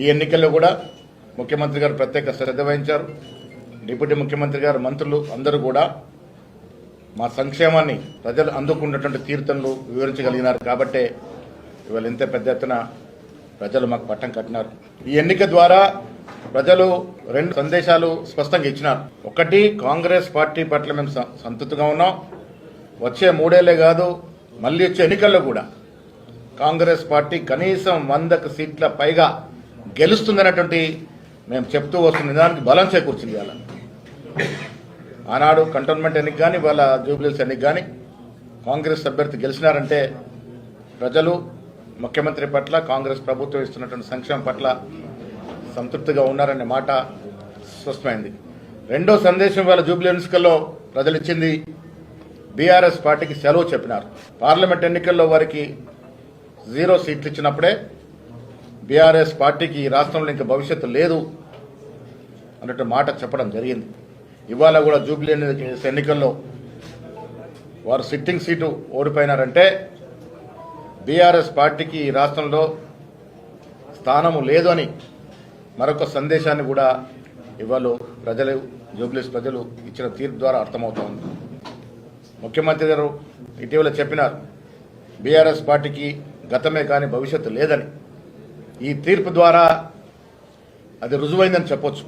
ఈ ఎన్నికల్లో కూడా ముఖ్యమంత్రి గారు ప్రత్యేక శ్రద్ధ వహించారు. డిప్యూటీ ముఖ్యమంత్రి గారు మంత్రులు అందరూ కూడా మా సంక్షేమాన్ని ప్రజలు అందుకున్నటువంటి తీర్థంలో వివరించగలిగినారు కాబట్టే ఇవాళ ఇంత పెద్ద ఎత్తున ప్రజలు మాకు పట్టం కట్టినారు. ఈ ఎన్నిక ద్వారా ప్రజలు రెండు సందేశాలు స్పష్టంగా ఇచ్చినారు. ఒకటి కాంగ్రెస్ పార్టీ పట్ల మేము సంతృప్తిగా ఉన్నాం. వచ్చే మూడేళ్ళే కాదు మళ్ళీ వచ్చే ఎన్నికల్లో కూడా కాంగ్రెస్ పార్టీ కనీసం వందకు సీట్ల పైగా గెలుస్తుందన్నటువంటి మేము చెప్తూ వస్తున్న నిజానికి బలం చేకూర్చింది వాళ్ళ ఆనాడు కంటోన్మెంట్ ఎన్నిక కానీ వాళ్ళ జూబ్లీస్ ఎన్నిక కానీ కాంగ్రెస్ అభ్యర్థి గెలిచినారంటే ప్రజలు ముఖ్యమంత్రి పట్ల కాంగ్రెస్ ప్రభుత్వం ఇస్తున్నటువంటి సంక్షేమం పట్ల సంతృప్తిగా ఉన్నారనే మాట స్పష్టమైంది. రెండో సందేశం వాళ్ళ జూబ్లీ ఎన్నికల్లో ప్రజలు ఇచ్చింది బీఆర్ఎస్ పార్టీకి సెలవు చెప్పినారు. పార్లమెంట్ ఎన్నికల్లో వారికి జీరో సీట్లు ఇచ్చినప్పుడే బీఆర్ఎస్ పార్టీకి ఈ రాష్ట్రంలో ఇంకా భవిష్యత్తు లేదు అన్నట్టు మాట చెప్పడం జరిగింది. ఇవాళ కూడా జూబ్లీ ఎన్నికల్లో వారు సిట్టింగ్ సీటు ఓడిపోయినారంటే బీఆర్ఎస్ పార్టీకి ఈ రాష్ట్రంలో స్థానము లేదు అని మరొక సందేశాన్ని కూడా ఇవాళ ప్రజలు జూబ్లీస్ ప్రజలు ఇచ్చిన తీర్పు ద్వారా అర్థమవుతోంది ముఖ్యమంత్రి గారు ఇటీవల చెప్పినారు బీఆర్ఎస్ పార్టీకి గతమే కానీ భవిష్యత్తు లేదని. ఈ తీర్పు ద్వారా అది రుజువైందని చెప్పొచ్చు.